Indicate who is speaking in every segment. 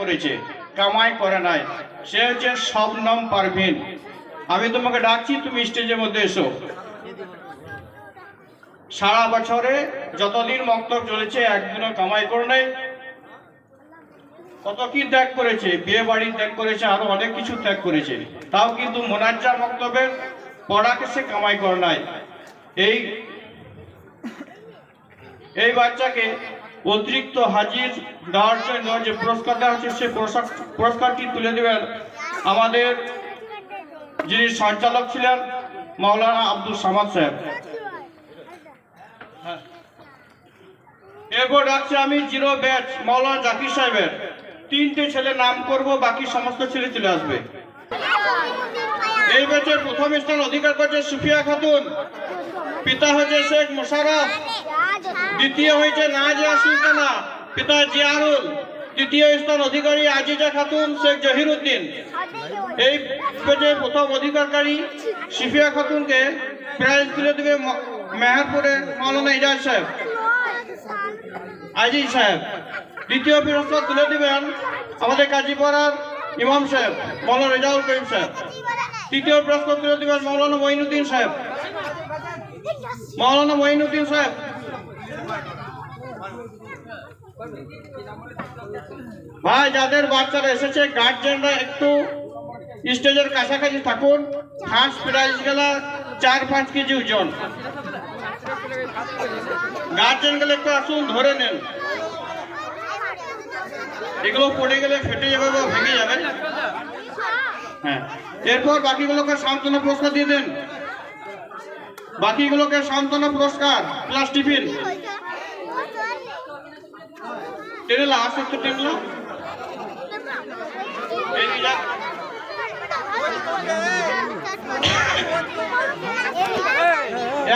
Speaker 1: করেছে, কামাই করে নাই। সে হচ্ছে শবনম পারভিন। আমি তোমাকে ডাকছি, তুমি স্টেজের মধ্যে এসো। সারা বছরে যতদিন মক্তব চলেছে, একদিনও কামাই করে নাই। কত কি ত্যাগ করেছে, বিয়ে বাড়ি ত্যাগ করেছে, আরও অনেক কিছু ত্যাগ করেছে। তাও কিন্তু মোনাজ্জা মক্তবের পড়াকে সে কামাই করে নাই। এই এই বাচ্চাকে অতিরিক্ত হাজির দেওয়ার জন্য যে পুরস্কার দেওয়া হচ্ছে সেই পুরস্কার, পুরস্কারটি তুলে দেবেন আমাদের যিনি সঞ্চালক ছিলেন, মাওলানা আব্দুল সামাদ সাহেব। এরপর রাখছি আমি জিরো ব্যাচ, মাওলানা জাকির সাহেবের। তিনটে ছেলে নাম করব, বাকি সমস্ত ছেলে চলে আসবে। এই ব্যাচের প্রথম স্থান অধিকার করছে সুফিয়া খাতুন। পিতা হচ্ছে শেখ মোশারফ, দ্বিতীয় হয়েছে নাজিয়া সুলতানা, পিতা জিয়ারুল, তৃতীয় স্থান অধিকারী আজিজা খাতুন, শেখ জহিরুদ্দিন। এই পেজে প্রথম অধিকারকারী শিফিয়া খাতুনকে প্রাইজ তুলে দেবে ম- মেহেরপুরের মাওলানা ইজাজ সাহেব, আজিজ সাহেব। দ্বিতীয় পুরস্কার তুলে দিবেন আমাদের কাজীপাড়ার ইমাম সাহেব, মৌলানা রেজাউল করিম সাহেব। তৃতীয় পুরস্কার তুলে দিবেন মৌলানা মঈনুদ্দিন সাহেব। মৌলানা মঈনুদ্দিন সাহেব। ভাই, যাদের বাচ্চারা এসেছে গার্জেনরা একটু স্টেজের কাছাকাছি থাকুন। ফার্স্ট প্রাইজ গেলা, চার, পাঁচ কেজি ওজন। গার্জেন গেলে একটু আসুন, ধরে নেন। এগুলো পড়ে গেলে ফেটে যাবে বা ভেঙে যাবে। হ্যাঁ। এরপর বাকিগুলোকে সান্ত্বনা প্রশ্ন দিয়ে দেন। বাকিগুলোকে সান্ত্বনা পুরস্কার প্লাস টিফিন। টেনেলা টেনলা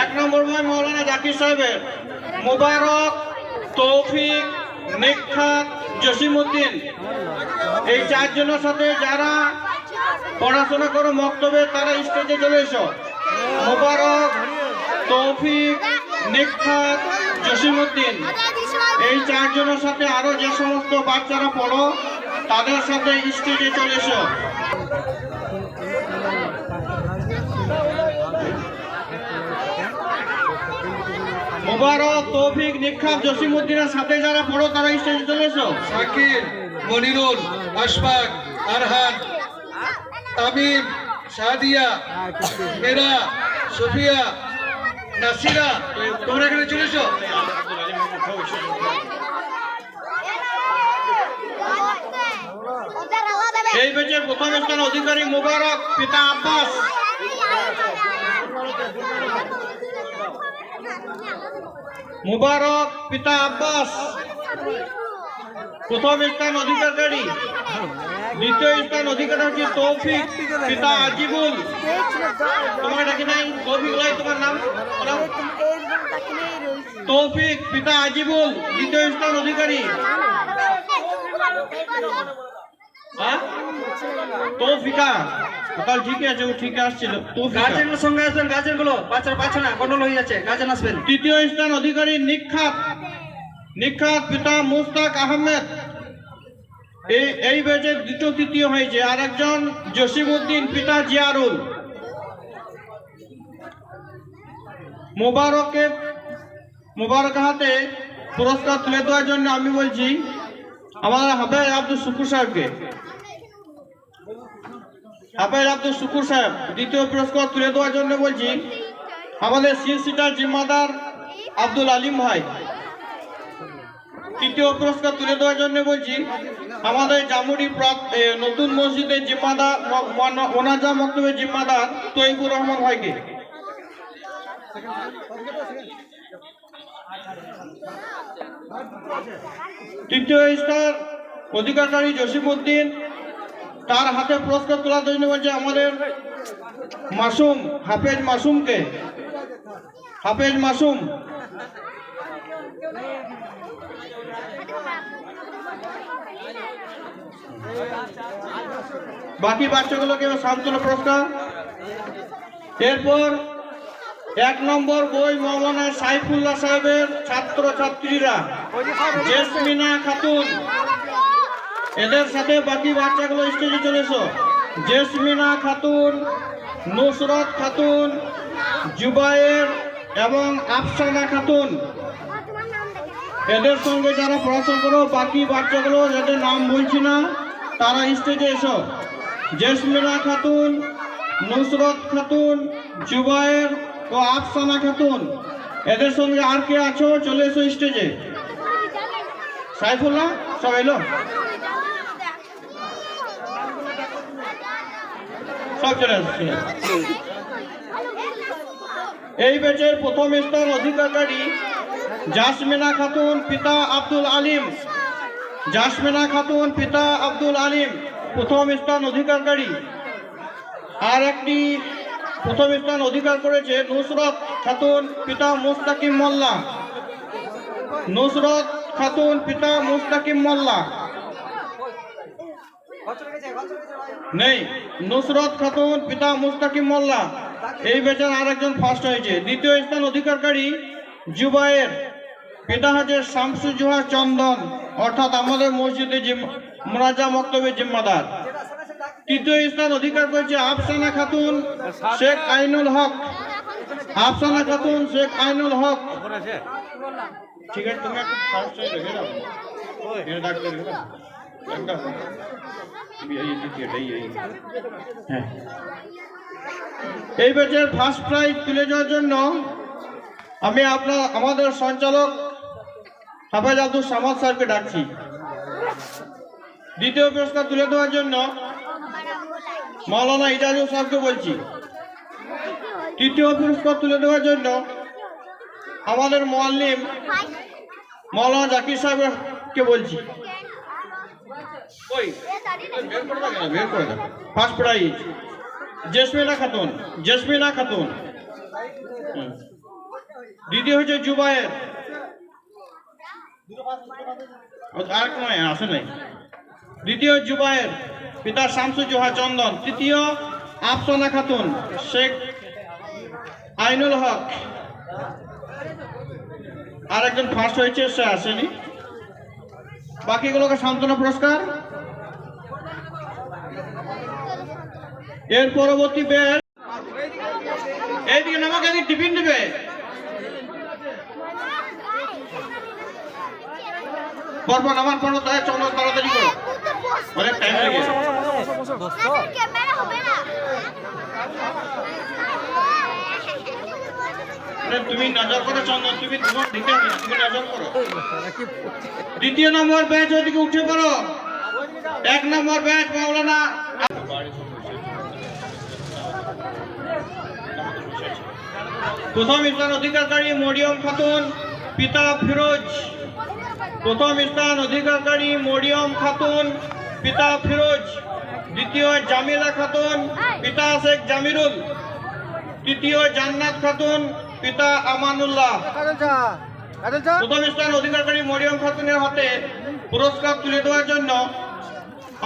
Speaker 1: এক নম্বর ভাই মৌলানা জাকির সাহেবের। মুবারক, তৌফিক নিখাত জসিমউদ্দিন। এই চারজনের সাথে যারা পড়াশোনা করো মক্তবে, তারা স্টেজে চলে এসো। মুবারক তৌফিক নিখাত জসিমুদ্দিন এই চারজনের সাথে আরও যে সমস্ত বাচ্চারা পড়ো, তাদের সাথে স্টেজে চলে এসো। মুবারক, তৌফিক নিখাত জসিমুদ্দিনের সাথে যারা পড়ো, তারা স্টেজে চলে এসো।
Speaker 2: শাকির মনিরুল, আশফাক, আরহান, তামিম, সাদিয়া, মেরা, সুফিয়া নাসিরা, তোমরা এখানে চলে এসো।
Speaker 1: এই ব্যাচের প্রথম স্থান অধিকারী মুবারক, পিতা আব্বাস। মুবারক, পিতা আব্বাস। প্রথম স্থান অধিকারী দ্বিতীয় স্থান অধিকারী হচ্ছে তৌফিক পিতা আজিবুল। তোমার ডাকি নাই? তৌফিক তোমার নাম? তৌফিক পিতা আজিবুল দ্বিতীয় স্থান অধিকারী। হ্যাঁ? তৌফিকা। তাহলে ঠিকই আছে ও ঠিক আসছিল।
Speaker 2: সঙ্গে আসবেন গার্জেনগুলো বাচ্চারা পাচ্ছে না গন্ডল হয়ে যাচ্ছে গার্জেন আসবেন।
Speaker 1: তৃতীয় স্থান অধিকারী নিখাত নিখাত পিতা মুস্তাক আহমেদ। এই এই ব্যাচে দ্বিতীয় তৃতীয় হয়েছে। আর একজন জসিমউদ্দিন পিতা জিয়ারুল। মোবারকের মোবারক হাতে পুরস্কার তুলে দেওয়ার জন্য আমি বলছি আমাদের হাফেজ আব্দুল শুকুর সাহেবকে। হাফেজ আব্দুল শুকুর সাহেব, দ্বিতীয় পুরস্কার তুলে দেওয়ার জন্য বলছি, আমাদের সিটার জিম্মাদার আব্দুল আলিম ভাই। তৃতীয় পুরস্কার তুলে দেওয়ার জন্য বলছি আমাদের এ, নতুন মসজিদের জিম্মাদার ওনাজা মক্তবের জিম্মাদার তৈবুর রহমান ভাইকে। তৃতীয় স্টার অধিকারী জসিমউদ্দিন তার হাতে পুরস্কার তোলার জন্য বলছে আমাদের মাসুম হাফেজ মাসুমকে। হাফেজ মাসুম। বাকি বাচ্চাগুলোকে সান্ত্বনা পুরস্কার। এরপর এক নম্বর বই মৌলানা সাইফুল্লাহ সাহেবের ছাত্র ছাত্রীরা জেসমিনা খাতুন। এদের সাথে বাকি বাচ্চাগুলো স্টেজে চলে এসো। জেসমিনা খাতুন, নুসরত খাতুন, জুবায়ের এবং আফসানা খাতুন। এদের সঙ্গে যারা পড়াশোনা করো, বাকি বাচ্চাগুলো যাদের নাম বলছি না তারা স্টেজে এসো। জেসমিনা খাতুন, নুসরত খাতুন, জুবায়ের ও আফসানা খাতুন, এদের সঙ্গে আর কে আছো? চলে এসো স্টেজে। সাইফুল্লাহ সব এলো? সব চলে আসছে। এই ব্যাচের প্রথম স্থান অধিকারী জাসমিনা খাতুন, পিতা আব্দুল আলিম। জাসমিনা খাতুন পিতা আব্দুল আলিম, প্রথম স্থান অধিকারকারী। আর একটি প্রথম স্থান অধিকার করেছে নুসরত খাতুন পিতা মুস্তাকিম মোল্লা। নুসরত খাতুন পিতা মুস্তাকিম মোল্লা। নেই, নুসরত খাতুন পিতা মুস্তাকিম মোল্লা। এই বেচার আর একজন ফার্স্ট হয়েছে। দ্বিতীয় স্থান অধিকারকারী জুবায়ের। পিতা হচ্ছে শামসুজোহা চন্দন, অর্থাৎ আমাদের মসজিদে মোনাজা মক্তবের জিম্মাদার। তৃতীয় স্থান অধিকার করেছে আফসানা খাতুন, শেখ আইনুল হক। আফসানা খাতুন, শেখ আইনুল হক। ঠিক আছে তুমি হয়ে। এই ব্যাচের ফার্স্ট প্রাইজ তুলে যাওয়ার জন্য আমি আপনার, আমাদের সঞ্চালক হাফেজ আব্দুল সামাদ স্যারকে ডাকছি। দ্বিতীয় পুরস্কার তুলে দেওয়ার জন্য মাওলানা ইজাজুল সাহেবকে বলছি। তৃতীয় পুরস্কার তুলে দেওয়ার জন্য আমাদের মোয়াল্লিম মাওলানা জাকির সাহেবকে বলছি। First prize. জেসমিনা খাতুন জেসমিনা খাতুন। দ্বিতীয় হচ্ছে জুবায়ের। আর আসে নাই। দ্বিতীয় জুবায়ের পিতা শামসু জোহা চন্দন। তৃতীয় আফসানা খাতুন শেখ আইনুল হক। আর একজন ফার্স্ট হয়েছে, সে আসেনি। বাকিগুলোকে সান্ত্বনা পুরস্কার। এর পরবর্তী বের এইদিকে নামাকে টিফিন দিবে। পরপর নামার পর তাই চলো তাড়াতাড়ি করো। অনেক টাইম লেগে তুমি নজর করো চন্দন তুমি তোমার দিকে হবে, তুমি নজর করো। দ্বিতীয় নম্বর ব্যাচ ওদিকে উঠে পড়ো। এক নম্বর ব্যাচ মাওলানা। প্রথম অধিকারী মরিয়ম খাতুন পিতা ফিরোজ। প্রথম স্থান অধিকারী মরিয়ম খাতুন, পিতা ফিরোজ, দ্বিতীয় জামিলা খাতুন, পিতা শেখ জামিরুল, তৃতীয় জান্নাত খাতুন, পিতা আমানুল্লাহ। প্রথম স্থান অধিকারী মরিয়ম খাতুনের হাতে পুরস্কার তুলে দেওয়ার জন্য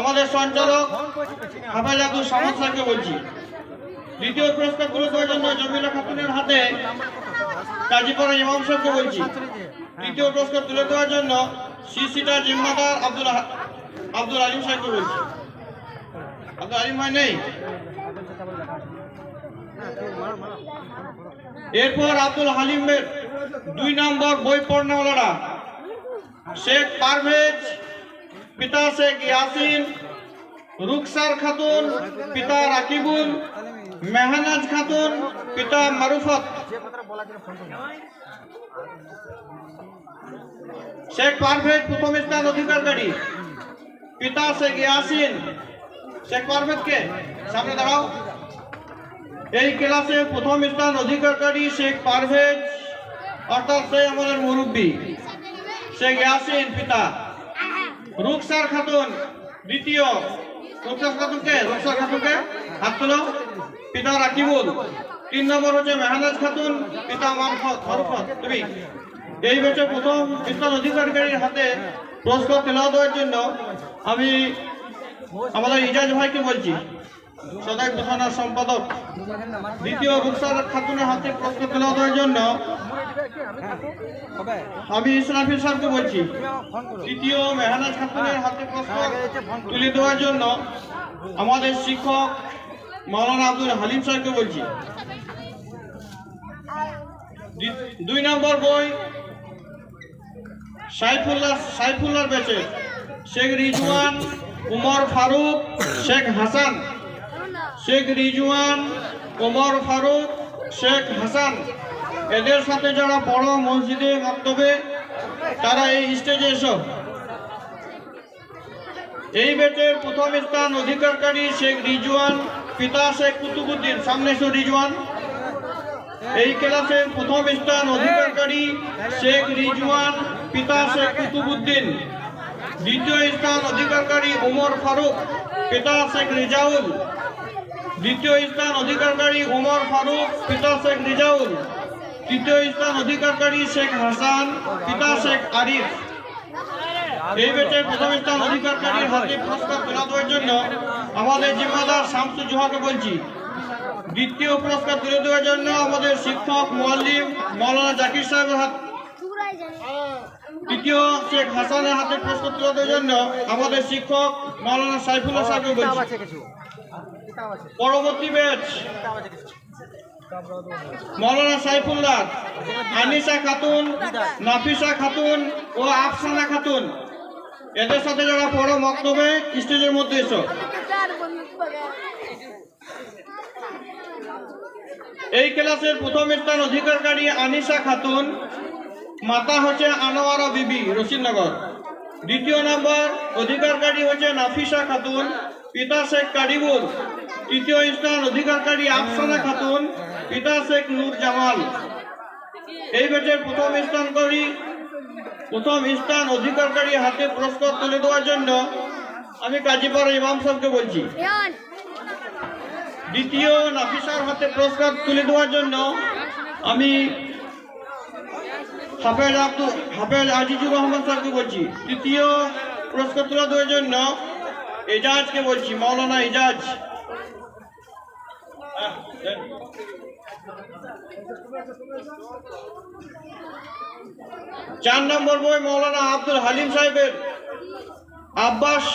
Speaker 1: আমাদের সঞ্চালক হাফেজ আব্দুল সামাদ বলছি। দ্বিতীয় পুরস্কার তুলে দেওয়ার জন্য জমিলা খাতুনের হাতে কাজীপাড়া ইমাম বলছি। তৃতীয় পুরস্কার তুলে দেওয়ার জন্য সিসিটার জিম্মাদার আব্দুল আব্দুল আলিম সাহেবকে বলছি। আব্দুল আলিম ভাই নেই? এরপর আব্দুল হালিমের দুই নম্বর বই পড়নেওয়ালারা, শেখ পারভেজ, পিতা শেখ ইয়াসিন, রুকসার খাতুন, পিতা রাকিবুল, মেহনাজ খাতুন, পিতা মারুফত। শেখ পারভেজ প্রথম স্থান অধিকারী পিতা শেখ ইয়াসিন শেখ পারভেজ কে সামনে দাঁড়াও এই ক্লাসে প্রথম স্থান অধিকারী শেখ পারভেজ অর্থাৎ সে আমাদের মুরব্বী শেখ ইয়াসিন পিতা রুকসার খাতুন দ্বিতীয় রুকসার খাতুনকে রুকসার খাতুনকে হাত তুলো পিতা রাকিবুল তিন নম্বর হচ্ছে মেহানাজ খাতুন পিতা মারফত মারফত তুমি এই বছর প্রথম স্থান অধিকারীর হাতে পুরস্কার তেলাওয়া দেওয়ার জন্য আমি আমাদের ইজাজ ভাইকে বলছি সদাই ঘোষণার সম্পাদক, দ্বিতীয় রুকসার খাতুনের হাতে প্রশ্ন তুলে দেওয়ার জন্য আমি ইসরাফিল সাহেবকে বলছি, তৃতীয় মেহনাজ খাতুনের হাতে প্রশ্ন তুলে দেওয়ার জন্য আমাদের শিক্ষক মাওলানা আব্দুল হালিম সাহেবকে বলছি। দুই নম্বর বই সাইফুল্লাহ সাইফুল্লাহ বেচে। শেখ রিজওয়ান, উমর ফারুক, শেখ হাসান। শেখ রিজওয়ান ওমর ফারুক, শেখ হাসান। এদের সাথে যারা বড় মসজিদে মক্তবে তারা এই স্টেজে এসো। এই ব্যাচের প্রথম স্থান অধিকারকারী শেখ রিজওয়ান, পিতা শেখ কুতুবুদ্দিন। সামনে এসো রিজওয়ান। এই ক্লাসের প্রথম স্থান অধিকারকারী শেখ রিজওয়ান পিতা শেখ কুতুবুদ্দিন দ্বিতীয় স্থান অধিকারকারী উমর ফারুক, পিতা শেখ রিজাউল। দ্বিতীয় স্থান অধিকারকারী উমর ফারুক, পিতা শেখ রিজাউল। তৃতীয় স্থান অধিকারকারী শেখ হাসান, পিতা শেখ আরিফ। এই ব্যাচের প্রথম স্থান অধিকারকারীর হাতে পুরস্কার তুলে দেওয়ার জন্য আমাদের জিম্মাদার শামসু জোহাকে বলছি। দ্বিতীয় পুরস্কার তুলে দেওয়ার জন্য আমাদের শিক্ষক, মোয়াল্লিম মৌলানা জাকির সাহেবের হাত তৃতীয় শেখ হাসানের হাতে পুরস্কার তুলে জন্য আমাদের শিক্ষক মৌলানা সাইফুল্লাহ বলছি পরবর্তী ব্যাচ। মৌলানা সাইফুল্লাহ আনিসা খাতুন নাফিসা খাতুন ও আফসানা খাতুন। এদের সাথে যারা পড়ো মক্তবে স্টেজের মধ্যে এসো। এই ক্লাসের প্রথম স্থান অধিকারকারী আনিসা খাতুন। মাতা হচ্ছে আনোয়ারা বিবি রশিদনগর দ্বিতীয় নম্বর অধিকারকারী হচ্ছে নাফিসা খাতুন পিতা শেখ কারিবুল তৃতীয় স্থান অধিকারকারী আফসানা খাতুন পিতা শেখ নূর জামাল। এই ব্যাচের প্রথম স্থান করি। প্রথম স্থান অধিকারকারী হাতে পুরস্কার তুলে দেওয়ার জন্য আমি কাজীপাড়া ইমাম সাহেবকে বলছি। দ্বিতীয় নাফিসার হাতে পুরস্কার তুলে দেওয়ার জন্য আমি হাফেজ আব্দুল হাফেজ আজিজুর রহমান স্যারকে বলছি। তৃতীয় পুরস্কার তুলে দেওয়ার জন্য এজাজকে বলছি মৌলানা এজাজ। চার নম্বর বই মৌলানা আব্দুল হালিম সাহেবের, আব্বাস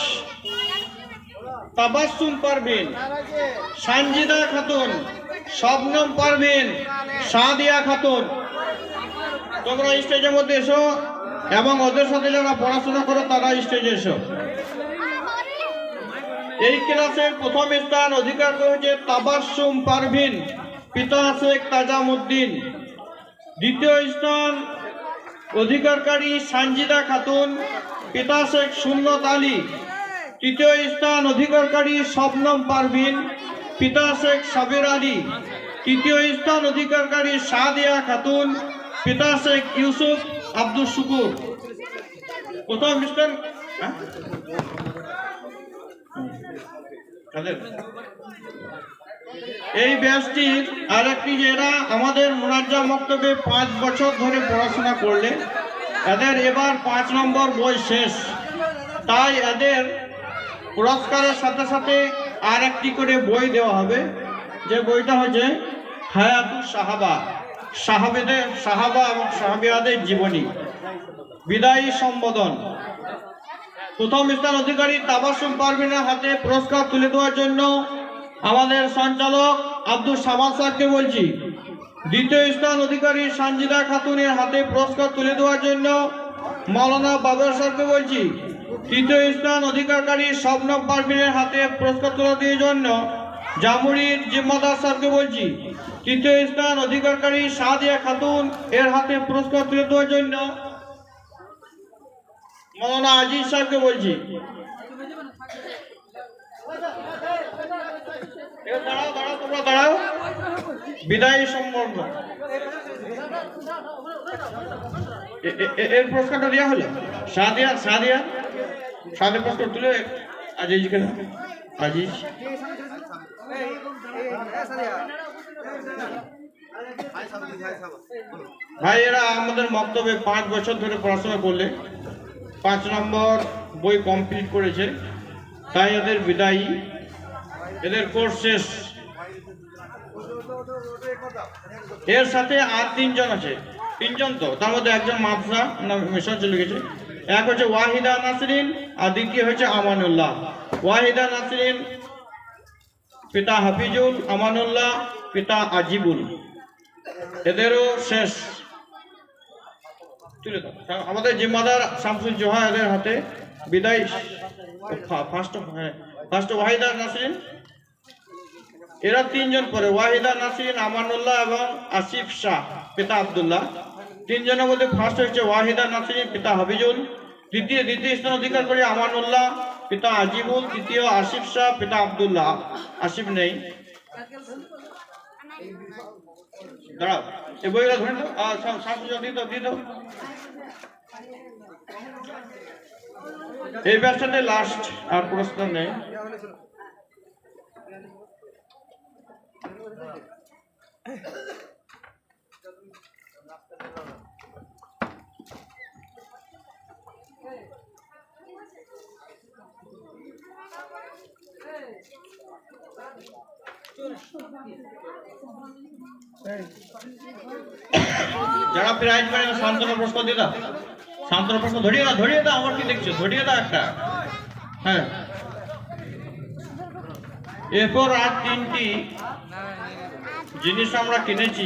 Speaker 1: তাবাসুম পারভিন, সানজিদা খাতুন, শবনম পারভিন, সাদিয়া খাতুন তোমরা স্টেজের মধ্যে এসো এবং ওদের সাথে যারা পড়াশোনা করো, তারা স্টেজে এসো। এই ক্লাসের প্রথম স্থান অধিকার করেছে তাবাসুম পারভিন, পিতা শেখ তাজামুদ্দিন। দ্বিতীয় স্থান অধিকারকারী সানজিদা খাতুন, পিতা শেখ সুন্নত আলী। তৃতীয় স্থান অধিকারকারী শবনম পারভিন, পিতা শেখ সাবির আলী। তৃতীয় স্থান অধিকারকারী সাদিয়া খাতুন পিতা শেখ ইউসুফ আব্দুল শুকুর। কোথাও স্থান হ্যাঁ? এই ব্যাচটির আর একটি যে এরা আমাদের মোনাজ্জা মক্তবে পাঁচ বছর ধরে পড়াশোনা করলে। এদের এবার পাঁচ নম্বর বই শেষ। তাই এদের পুরস্কারের সাথে সাথে আর একটি করে বই দেওয়া হবে। যে বইটা হচ্ছে হায়াতুর সাহাবা। সাহাবেদের, সাহাবা এবং সাহাবিয়াদের জীবনী। বিদায়ী সম্বোধন। প্রথম স্থান অধিকারী তাবাসুম পারভিনের হাতে পুরস্কার তুলে দেওয়ার জন্য আমাদের সঞ্চালক আব্দুল সামাদ স্যারকে বলছি, দ্বিতীয় স্থান অধিকারী সানজিদা খাতুনের হাতে পুরস্কার তুলে দেওয়ার জন্য মৌলানা বাবর স্যারকে বলছি, তৃতীয় স্থান অধিকারকারী স্বপ্নব পারভিনের হাতে পুরস্কার তুলে দেওয়ার জন্য জামুরির জিম্মাদার স্যারকে বলছি, তৃতীয় স্থান অধিকারকারী সাদিয়া খাতুন, এর হাতে পুরস্কার তুলে দেওয়ার জন্য মৌলানা আজিজ সাহেবকে বলছি। দাঁড়াও বিদায়ী এ- এর পুরস্কারটা দেওয়া পুরস্কার তুলে। আজিজ। ভাই, এরা আমাদের মক্তবে পাঁচ বছর ধরে পড়াশোনা করলে। পাঁচ নম্বর বই কমপ্লিট করেছে। তাই এদের বিদায়ী। এদের কোর্স শেষ। এর সাথে আর তিনজন আছে। তিনজন তো। তার মধ্যে একজন না মিশন চলে গেছে। এক হচ্ছে ওয়াহিদা নাসরিন, আর দ্বিতীয় হচ্ছে আমানুল্লাহ। ওয়াহিদা নাসরিন পিতা হাফিজুল, আমানুল্লাহ, পিতা আজিবুল। এদেরও শেষ। আমাদের জিম্মাদার শামসুল জোহা এদের হাতে বিদায়। ফার্স্ট হ্যাঁ ফার্স্ট ওয়াহিদা নাসরিন। এরা তিনজন পরে, ওয়াহিদা নাসরিন, আমানুল্লাহ এবং আসিফ শাহ, পিতা আব্দুল্লাহ। তিনজনের মধ্যে ফার্স্ট হচ্ছে ওয়াহিদা নাসরিন, পিতা হাবিজুল দ্বিতীয় দ্বিতীয় স্থান অধিকার করে আমানুল্লাহ পিতা আজিবুল তৃতীয় আসিফ শাহ, পিতা আব্দুল্লাহ। আসিফ নেই। দাঁড়াও, এই বইগুলো ধরে দাও দিয়ে দাও দিয়ে দাও। এই ব্যাচটাতে লাস্ট আর পুরস্কার নেই। যারা প্রাইজ পায় সান্ত্বনা পুরস্কার দিয়ে দাও। সান্ত্বনা পুরস্কার ধরিয়ে দাও ধরিয়ে দাও, আমার কি দেখছ? ধরিয়ে দাও একটা। হ্যাঁ। এরপর আর তিনটি জিনিস আমরা কিনেছি।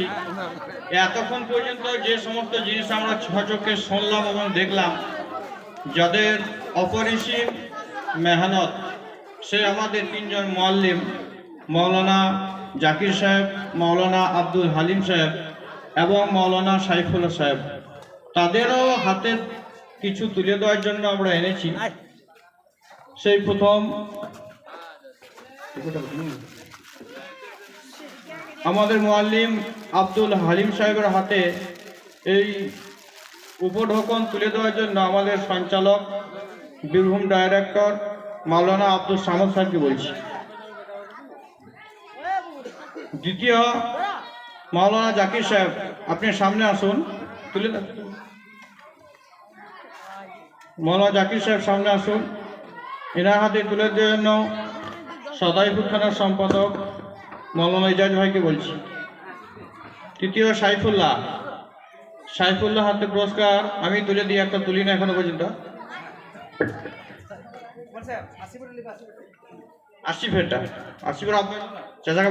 Speaker 1: এতক্ষণ পর্যন্ত যে সমস্ত জিনিস আমরা ছচকে শুনলাম এবং দেখলাম, যাদের অপরিসীম মেহনত, সে আমাদের তিনজন মোয়াল্লিম মৌলানা জাকির সাহেব মৌলানা আব্দুল হালিম সাহেব এবং মৌলানা সাইফুল্লাহ সাহেব। তাদেরও হাতে কিছু তুলে দেওয়ার জন্য আমরা এনেছি। সেই প্রথম আমাদের মোয়াল্লিম আব্দুল হালিম সাহেবের হাতে এই উপঢৌকন তুলে দেওয়ার জন্য আমাদের সঞ্চালক বীরভূম ডাইরেক্টর মাওলানা আব্দুল সামদ সাহেবকে বলছি। দ্বিতীয় মাওলানা জাকির সাহেব আপনি সামনে আসুন তুলে মাওলানা জাকির সাহেব সামনে আসুন। এনার হাতে তুলে দেওয়ার জন্য সদাইপুর থানার সম্পাদক মৌলানা ইজাজ ভাইকে বলছি। তৃতীয় সাইফুল্লাহ। সাইফুল্লাহ হাতে পুরস্কার আমি তুলে দিই একটা তুলি না এখনও পর্যন্ত। আশি ফেরটা আশি ফের আপনার চাচাকে